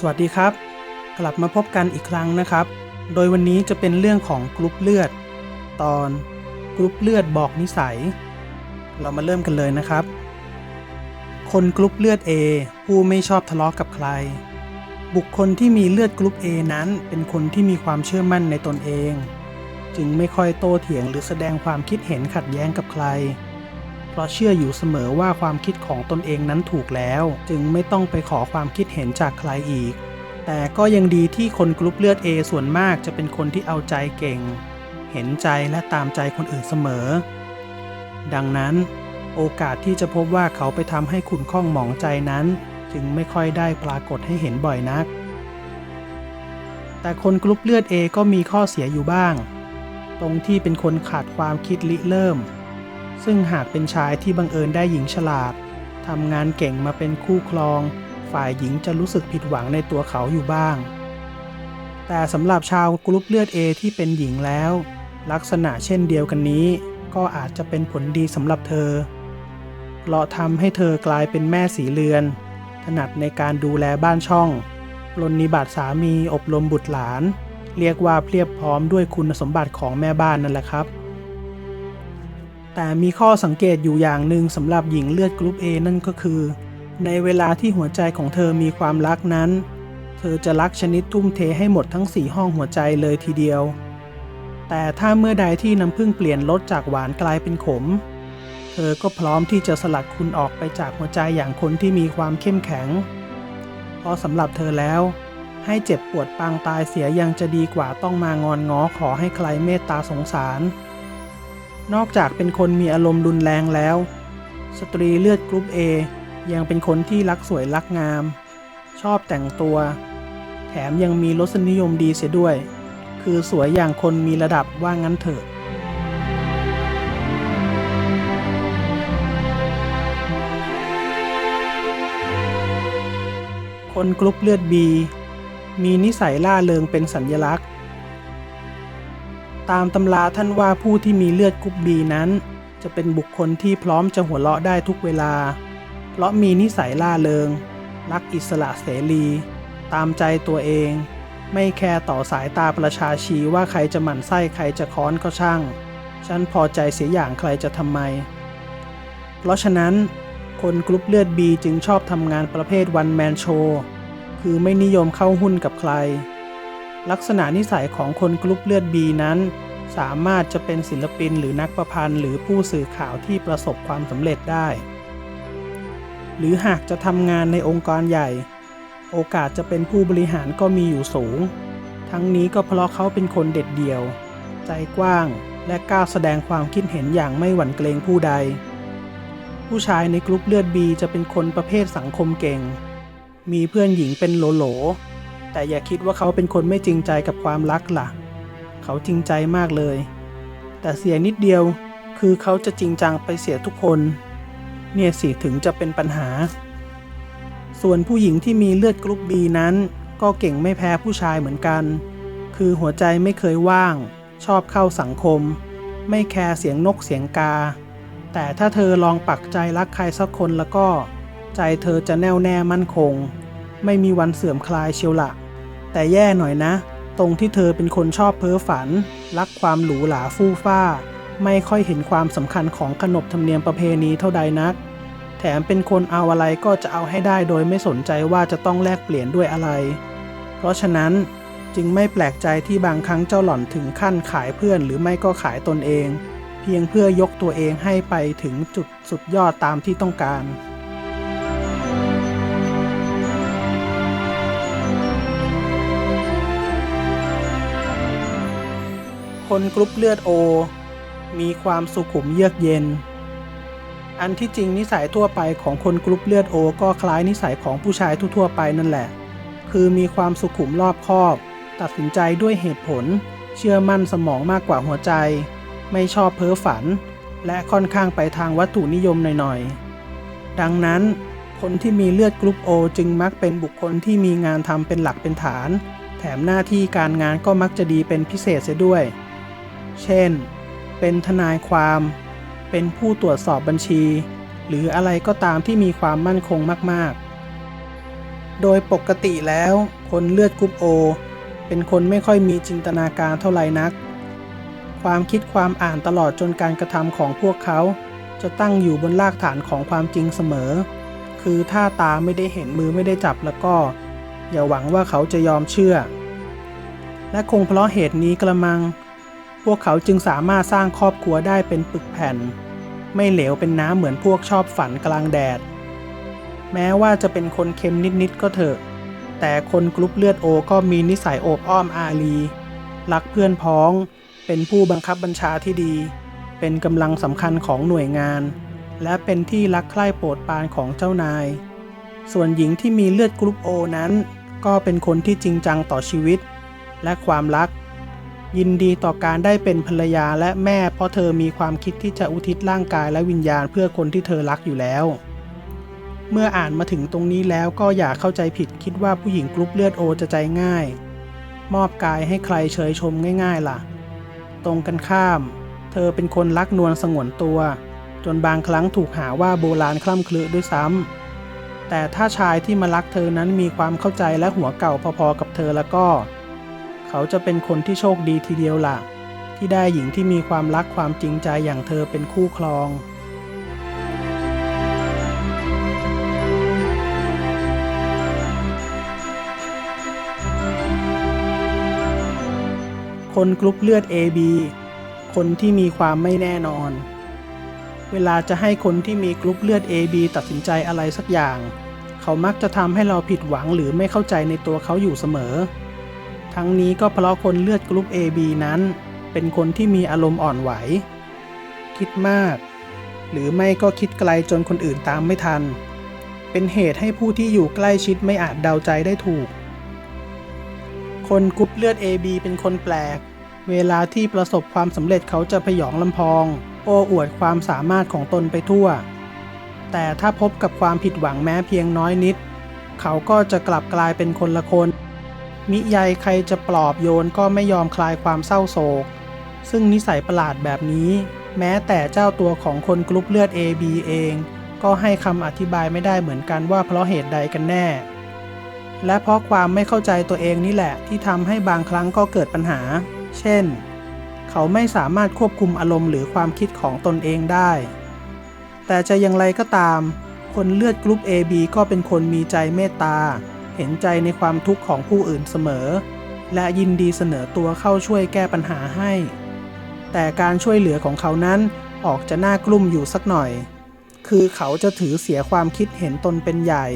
สวัสดีครับ กลับมาพบกันอีกครั้งนะครับ โดยวันนี้จะเป็นเรื่องของกรุ๊ปเลือด ตอนกรุ๊ปเลือดบอกนิสัย เรามาเริ่มกันเลยนะครับ คนกรุ๊ปเลือด A ผู้ไม่ชอบทะเลาะกับใคร บุคคลที่มีเลือดกรุ๊ป A นั้นเป็นคนที่มีความเชื่อมั่นในตนเอง จึงไม่ค่อยโต้เถียงหรือแสดงความคิดเห็นขัดแย้งกับใคร ราะเชื่ออยู่เสมอว่าความคิดของตนเองนั้นถูกแล้ว จึงไม่ต้องไปขอความคิดเห็นจากใครอีก แต่ก็ยังดีที่คนกรุ๊ปเลือด A ส่วนมากจะเป็นคนที่เอาใจเก่ง เห็นใจและตามใจคนอื่นเสมอ ดังนั้น โอกาสที่จะพบว่าเขาไปทำให้ขุนข้องหมองใจนั้น จึงไม่ค่อยได้ปรากฏให้เห็นบ่อยนัก แต่คนกรุ๊ปเลือด A ก็มีข้อเสียอยู่บ้าง ตรงที่เป็นคนขาดความคิดริเริ่ม ซึ่งหากเป็นชายที่บังเอิญได้หญิงฉลาดทำงานเก่งมาเป็นคู่ครอง ฝ่ายหญิงจะรู้สึกผิดหวังในตัวเขาอยู่บ้าง แต่สำหรับชาวกรุ๊ปเลือด A ที่เป็นหญิงแล้ว ลักษณะเช่นเดียวกันนี้ ก็อาจจะเป็นผลดีสำหรับเธอเพราะทำให้เธอกลายเป็นแม่สีเรือน ถนัดในการดูแลบ้านช่องปรนนิบัติสามีอบรมบุตรหลาน เรียกว่าเพียบพร้อมด้วยคุณสมบัติของแม่บ้านนั่นแหละครับ แต่มีข้อสังเกตอยู่อย่างหนึ่งสำหรับหญิงเลือดกรุ๊ป A นั่นก็คือ ในเวลาที่หัวใจของเธอมีความรักนั้น เธอจะรักชนิดทุ่มเทให้หมดทั้งสี่ห้องหัวใจเลยทีเดียว แต่ถ้าเมื่อใดที่น้ำผึ้งเปลี่ยนรสจากหวานกลายเป็นขม เธอก็พร้อมที่จะสลัดคุณออกไปจากหัวใจอย่างคนที่มีความเข้มแข็ง เพราะสำหรับเธอแล้ว ให้เจ็บปวดปางตายเสียยังจะดีกว่าต้องมางอนง้อขอให้ใครเมตตาสงสาร นอกจากเป็นคนมีอารมณ์รุนแรงแล้ว สตรีเลือดกรุ๊ป A ยังเป็นคนที่รักสวยรักงาม ชอบแต่งตัว แถมยังมีรสนิยมดีเสียด้วย คือสวยอย่างคนมีระดับว่างั้นเถอะคนกรุ๊ปเลือด B มีนิสัยล่าเริงเป็นสัญญลักษณ์ ตามตำราท่านว่าผู้ที่มีเลือดกรุ๊ป B นั้น จะเป็นบุคคลที่พร้อมจะหัวเราะได้ทุกเวลา เพราะมีนิสัยล่าเริง รักอิสระเสรี ตามใจตัวเอง ไม่แคร์ต่อสายตาประชาชีว่าใครจะหมั่นไส้ใครจะค้อนก็ช่าง ฉันพอใจเสียอย่างใครจะทำไม เพราะฉะนั้น คนกรุ๊ปเลือด B จึงชอบทำงานประเภทวันแมนโชคือไม่นิยมเข้าหุ้นกับใคร ลักษณะนิสัยของคนกรุ๊ปเลือด B นั้น สามารถจะเป็นศิลปินหรือนักประพันธ์หรือผู้สื่อข่าวที่ประสบความสำเร็จได้ หรือหากจะทำงานในองค์กรใหญ่ โอกาสจะเป็นผู้บริหารก็มีอยู่สูง ทั้งนี้ก็เพราะเขาเป็นคนเด็ดเดี่ยว ใจกว้างและกล้าแสดงความคิดเห็นอย่างไม่หวั่นเกรงผู้ใด ผู้ชายในกรุ๊ปเลือด B จะเป็นคนประเภทสังคมเก่ง มีเพื่อนหญิงเป็นโหลโหล แต่อย่าคิดว่าเขาเป็นคนไม่จริงใจกับความรักล่ะ เขาจริงใจมากเลย แต่เสียนิดเดียวคือเขาจะจริงจังไปเสียทุกคน เนี่ยสิถึงจะเป็นปัญหา ส่วนผู้หญิงที่มีเลือดกรุ๊ป B นั้น ก็เก่งไม่แพ้ผู้ชายเหมือนกัน คือหัวใจไม่เคยว่าง ชอบเข้าสังคม ไม่แคร์เสียงนกเสียงกา แต่ถ้าเธอลองปักใจรักใครสักคนแล้วก็ ใจเธอจะแน่วแน่มั่นคง ไม่มีวันเสื่อมคลายเชียวละ แต่แย่หน่อยนะ ตรงที่เธอเป็นคนชอบเพ้อฝัน รักความหรูหราฟู่ฟ้า ไม่ค่อยเห็นความสำคัญของขนบธรรมเนียมประเพณีเท่าใดนัก แถมเป็นคนเอาอะไรก็จะเอาให้ได้โดยไม่สนใจว่าจะต้องแลกเปลี่ยนด้วยอะไร เพราะฉะนั้นจึงไม่แปลกใจที่บางครั้งเจ้าหล่อนถึงขั้นขายเพื่อนหรือไม่ก็ขายตนเอง เพียงเพื่อยกตัวเองให้ไปถึงจุดสุดยอดตามที่ต้องการ คนกรุ๊ปเลือดโอ มีความสุขุมเยือกเย็น อันที่จริงนิสัยทั่วไปของคนกรุ๊ปเลือดโอ ก็คล้ายนิสัยของผู้ชายทั่วๆไปนั่นแหละ คือมีความสุขุมรอบคอบ ตัดสินใจด้วยเหตุผล เชื่อมั่นสมองมากกว่าหัวใจ ไม่ชอบเพ้อฝัน และค่อนข้างไปทางวัตถุนิยมหน่อยๆ ดังนั้นคนที่มีเลือดกรุ๊ปโอจึงมักเป็นบุคคลที่มีงานทำเป็นหลักเป็นฐาน แถมหน้าที่การงานก็มักจะดีเป็นพิเศษเสียด้วย เช่น เป็นทนายความ เป็นผู้ตรวจสอบบัญชี หรืออะไรก็ตามที่มีความมั่นคงมาก ๆ โดยปกติแล้วคนเลือดกรุ๊ปโอเป็นคนไม่ค่อยมีจินตนาการเท่าไหร่นัก ความคิดความอ่านตลอดจนการกระทำของพวกเขา จะตั้งอยู่บนรากฐานของความจริงเสมอ คือถ้าตาไม่ได้เห็นมือไม่ได้จับแล้วก็ อย่าหวังว่าเขาจะยอมเชื่อ และคงเพราะเหตุนี้กระมัง วกเขาจึงสามารถสร้างครอบครัวได้เป็นปึกแผ่น ไม่เหลวเป็นน้ำเหมือนพวกชอบฝันกลางแดด แม้ว่าจะเป็นคนเค็มนิดๆก็เถอะ แต่คนกรุ๊ปเลือดโอก็มีนิสัยโอบอ้อมอารีรักเพื่อนพ้อง เป็นผู้บังคับบัญชาที่ดี เป็นกำลังสำคัญของหน่วยงาน และเป็นที่รักใคร่โปรดปรานของเจ้านาย ส่วนหญิงที่มีเลือดกรุ๊ปโอนั้น ก็เป็นคนที่จริงจังต่อชีวิต และความรัก ยินดีต่อการได้เป็นภรรยาและแม่เพราะเธอมีความคิดที่จะอุทิศร่างกายและวิญญาณเพื่อคนที่เธอรักอยู่แล้ว เมื่ออ่านมาถึงตรงนี้แล้วก็อย่าเข้าใจผิดคิดว่าผู้หญิงกรุ๊ปเลือดโอจะใจง่าย มอบกายให้ใครเฉยชมง่ายๆล่ะ ตรงกันข้าม เธอเป็นคนรักนวลสงวนตัว จนบางครั้งถูกหาว่าโบราณคล่ำคลือด้วยซ้ำแต่ถ้าชายที่มารักเธอนั้นมีความเข้าใจและหัวเก่าพอๆกับเธอแล้วก็เขาจะเป็นคนที่โชคดีทีเดียวล่ะ ที่ได้หญิงที่มีความรักความจริงใจอย่างเธอเป็นคู่ครอง คนกรุ๊ปเลือด AB คนที่มีความไม่แน่นอน เวลาจะให้คนที่มีกรุ๊ปเลือด AB ตัดสินใจอะไรสักอย่าง เขามักจะทำให้เราผิดหวังหรือไม่เข้าใจในตัวเขาอยู่เสมอ ทั้งนี้ก็เพราะคนเลือดกรุ๊ป AB นั้น เป็นคนที่มีอารมณ์อ่อนไหว คิดมาก หรือไม่ก็คิดไกลจนคนอื่นตามไม่ทัน เป็นเหตุให้ผู้ที่อยู่ใกล้ชิดไม่อาจเดาใจได้ถูก คนกรุ๊ปเลือด AB เป็นคนแปลก เวลาที่ประสบความสำเร็จเขาจะพยองลำพอง โอ้อวดความสามารถของตนไปทั่ว แต่ถ้าพบกับความผิดหวังแม้เพียงน้อยนิด เขาก็จะกลับกลายเป็นคนละคน มิใยใครจะปลอบโยนก็ไม่ยอมคลายความเศร้าโศก ซึ่งนิสัยประหลาดแบบนี้ แม้แต่เจ้าตัวของคนกรุ๊ปเลือด AB เอง ก็ให้คำอธิบายไม่ได้เหมือนกันว่าเพราะเหตุใดกันแน่ และเพราะความไม่เข้าใจตัวเองนี่แหละที่ทำให้บางครั้งก็เกิดปัญหา เช่น เขาไม่สามารถควบคุมอารมณ์หรือความคิดของตนเองได้ แต่จะอย่างไรก็ตาม คนเลือดกรุ๊ป AB ก็เป็นคนมีใจเมตตา เห็นใจในความทุกข์ของผู้อื่นเสมอ และยินดีเสนอตัวเข้าช่วยแก้ปัญหาให้ แต่การช่วยเหลือของเขานั้นออกจะน่ากลุ้มอยู่สักหน่อย คือเขาจะถือเสียความคิดเห็นตนเป็นใหญ่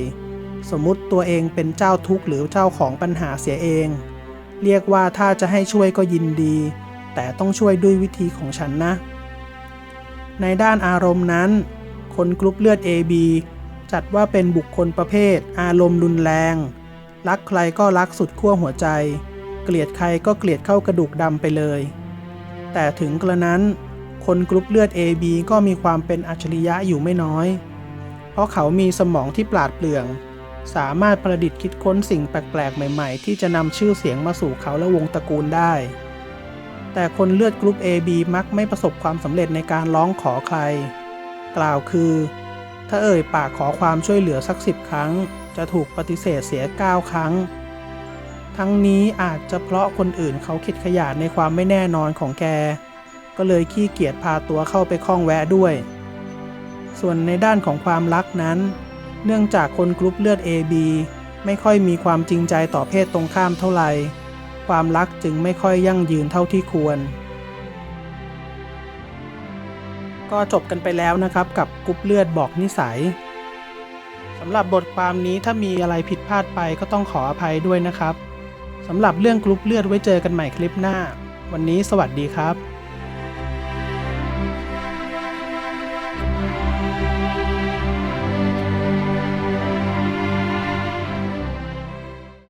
สมมุติตัวเองเป็นเจ้าทุกข์หรือเจ้าของปัญหาเสียเอง เรียกว่าถ้าจะให้ช่วยก็ยินดี แต่ต้องช่วยด้วยวิธีของฉันนะ ในด้านอารมณ์นั้น คนกรุ๊ปเลือด AB จัดว่าเป็นบุคคลประเภท อารมณ์รุนแรง รักใครก็รักสุดขั้วหัวใจ เกลียดใครก็เกลียดเข้ากระดูกดำไปเลย แต่ถึงกระนั้น คนกรุ๊ปเลือด AB ก็มีความเป็นอัจฉริยะอยู่ไม่น้อย เพราะเขามีสมองที่ปราดเปรื่อง สามารถประดิษฐ์คิดค้นสิ่งแปลกๆ ใหม่ๆ ที่จะนำชื่อเสียงมาสู่เขาและวงตระกูลได้ แต่คนเลือดกรุ๊ป AB มักไม่ประสบความสำเร็จในการร้องขอใคร กล่าวคือ ถ้าเอ่ยปากขอความช่วยเหลือสักสิบครั้ง จะถูกปฏิเสธเสีย 9 ครั้ง ทั้งนี้อาจจะเพราะคนอื่นเขาคิดขยาดในความไม่แน่นอนของแก ก็เลยขี้เกียจพาตัวเข้าไปข้องแวะด้วย ส่วนในด้านของความรักนั้น เนื่องจากคนกรุ๊ปเลือด AB ไม่ค่อยมีความจริงใจต่อเพศตรงข้ามเท่าไหร่ ความรักจึงไม่ค่อยยั่งยืนเท่าที่ควร ก็จบกันไปแล้วนะครับกับกรุ๊ปเลือดบอกนิสัยสำหรับบทความนี้ถ้ามีอะไรผิดพลาดไปก็ต้องขออภัยด้วยนะครับสำหรับเรื่องกรุ๊ปเลือดไว้เจอกันใหม่คลิปหน้า วันนี้สวัสดีครับ